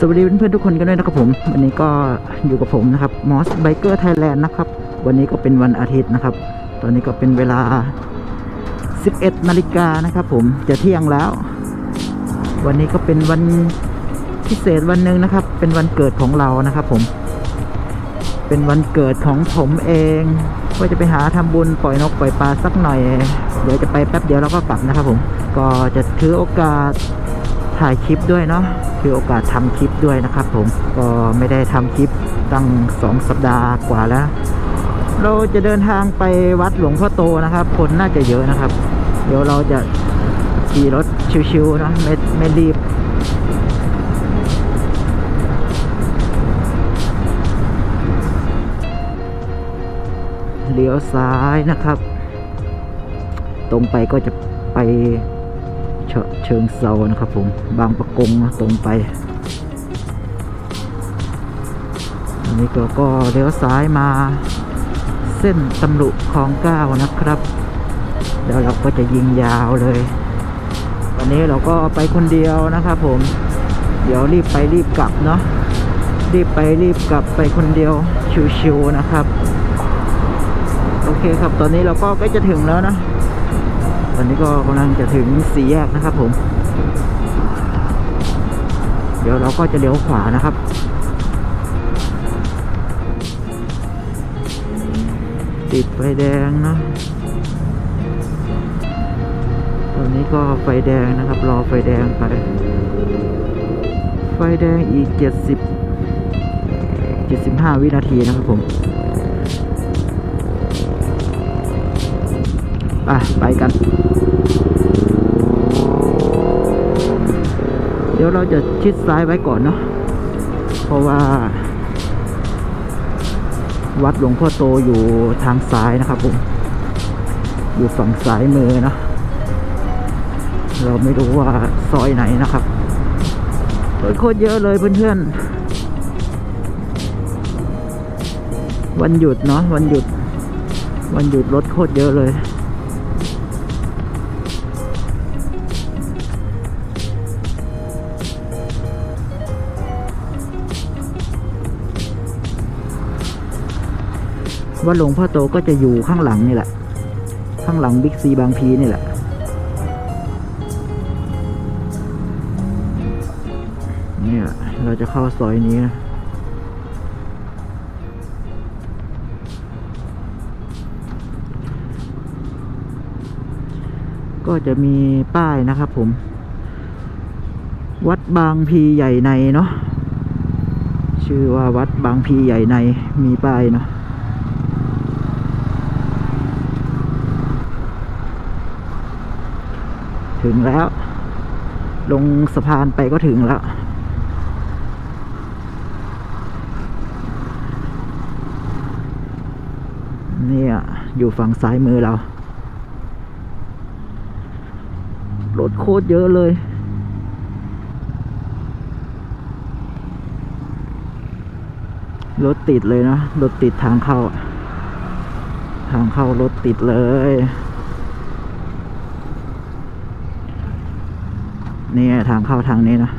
สวัสดีเพื่อนๆทุกคนกันด้วยนะครับผม วันนี้ก็อยู่กับผมนะครับมอสไบเกอร์ไทยแลนด์นะครับ วันนี้ก็เป็นวันอาทิตย์นะครับ ตอนนี้ก็เป็นเวลา 11 นาฬิกานะครับผมจะเที่ยงแล้ว วันนี้ก็เป็นวันพิเศษวันหนึ่งนะครับ เป็นวันเกิดของเรานะครับผม เป็นวันเกิดของผมเองว่าจะไปหาทำบุญปล่อยนกปล่อยปลาสักหน่อย เดี๋ยวจะไปแป๊บเดียวแล้วก็กลับนะครับผม ก็จะถือโอกาส ถ่ายคลิปด้วยเนาะถือโอกาสทำคลิปด้วยนะครับ ผมก็ไม่ได้ทำคลิปตั้งสองสัปดาห์กว่าแล้ว เราจะเดินทางไปวัดหลวงพ่อโตนะครับ คนน่าจะเยอะนะครับ เดี๋ยวเราจะขี่รถชิวๆนะไม่ไม่รีบเลี้ยวซ้ายนะครับ ตรงไปก็จะไป เชิงเซานะครับผม บางประกงตรงไปอันนี้ก็ก็เลี้ยวซ้ายมา เส้นตำลุคลองเก้านะครับ แล้วเราก็จะยิงยาวเลย วันนี้เราก็ไปคนเดียวนะครับผม เดี๋ยวรีบไปรีบกลับเนาะ รีบไปรีบกลับไปคนเดียวชิวๆนะครับ โอเคครับ ตอนนี้เราก็ใกล้จะถึงแล้วนะ ตอนนี้ก็กำลังจะถึงสี่แยกนะครับผม เดี๋ยวเราก็จะเลี้ยวขวานะครับติดไฟแดงนะตอนนี้ก็ไฟแดงนะครับ รอไฟแดงไป ไฟแดงอีกเจ็ดสิบเจ็ดสิบห้าวินาทีนะครับผมไปไปกัน เดี๋ยวเราจะชิดซ้ายไว้ก่อนเนาะเพราะว่า วัดหลวงพ่อโตอยู่ทางซ้ายนะครับผมอยู่ฝั่งซ้ายมือนะเราไม่รู้ว่าซอยไหนนะครับรถโคตรเยอะเลยเพื่อนๆวันหยุดเนาะวันหยุด วันหยุดรถโคตรเยอะเลย วัดหลวงพ่อโตก็จะอยู่ข้างหลังนี่แหละ ข้างหลังบิ๊กซีบางพีนี่แหละ เนี่ยเราจะเข้าซอยนี้นะก็จะมีป้ายนะครับผม วัดบางพีใหญ่ในเนาะชื่อว่าวัดบางพีใหญ่ในมีป้ายเนาะ ถึงแล้ว ลงสะพานไปก็ถึงแล้วเนี่ยอยู่ฝั่งซ้ายมือเรา รถโคตรเยอะเลย รถติดเลยนะ รถติดทางเข้า ทางเข้ารถติดเลย นี่ทางเข้าทางนี้นะ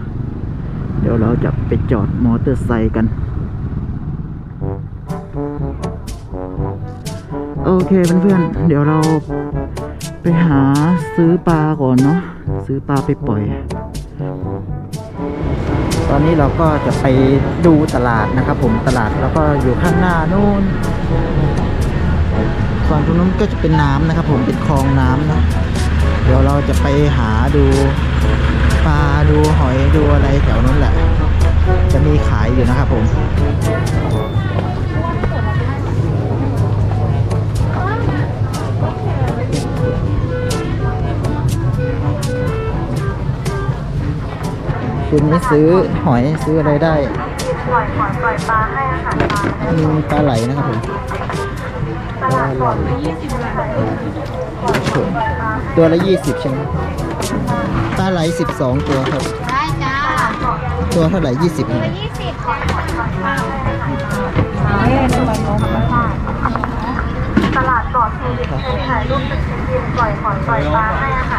เดี๋ยวเราจะไปจอดมอเตอร์ไซค์กัน โอเคเพื่อนๆเดี๋ยวเราไปหาซื้อปลาก่อนเนาะซื้อปลาไปปล่อย ตอนนี้เราก็จะไปดูตลาดนะครับผมตลาดแล้วก็อยู่ข้างหน้านู่นฝั่งตรงนู้นก็จะเป็นน้ำนะครับผมเป็นคลองน้ำนะเดี๋ยวเราจะไปหาดู ปลาดูหอยดูอะไรแถวนั้นแหละ จะมีขายอยู่นะครับผมคุณไม่ซื้อหอยซื้ออะไรได้ปล่อยปล่อยปล่อยปลาให้อาหารปลามีปลาไหลนะครับผมตลาดก่อนยี่สิบบาทตัวละยี่สิบใช่ไหม ปลาไหลสิบสองตัวครับ ได้จ้าตัวเท่าไหร่ยี่สิบยี่สิบปล่อยปล่อยปล่อยปลาให้อาหารปลาเอ้ยทำไมน้องมาตลาดก่อนคือถ่ายรูปเป็นทีมปล่อยปล่อยปล่อยปลาให้อาหาร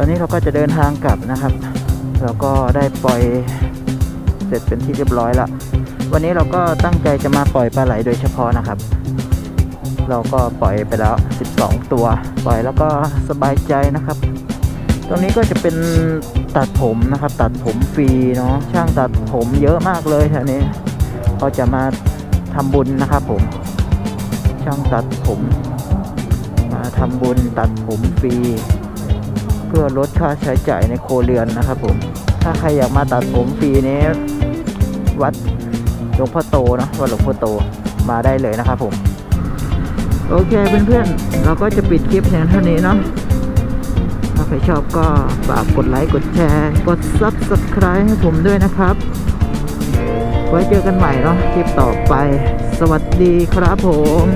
อนนี้เราก็จะเดินทางกลับนะครับเราก็ได้ปล่อยเสร็จเป็นที่เรียบร้อยละวันนี้เราก็ตั้งใจจะมาปล่อยปลาไหลโดยเฉพาะนะครับ เราก็ปล่อยไปแล้ว 12 ตัว ปล่อยแล้วก็สบายใจนะครับ ตรงนี้ก็จะเป็นตัดผมนะครับ ตัดผมฟรีเนาะช่างตัดผมเยอะมากเลยแถวนี้เขาจะมาทำบุญนะครับผม ช่างตัดผม มาทำบุญตัดผมฟรี เพื่อลดค่าใช้จ่ายในโครเรือนนะครับผม ถ้าใครอยากมาตัดผมฟรีนี้ วัดหลวงพ่อโตนะวัดหลวงพ่อโตมาได้เลยนะครับผม โอเคเพื่อนๆ เราก็จะปิดคลิปเพียงเท่านี้เนาะถ้าใครชอบก็ฝากกดไลค์กดแชร์กด Subscribe ให้ผมด้วยนะครับ ไว้เจอกันใหม่เนาะคลิปต่อไป สวัสดีครับผม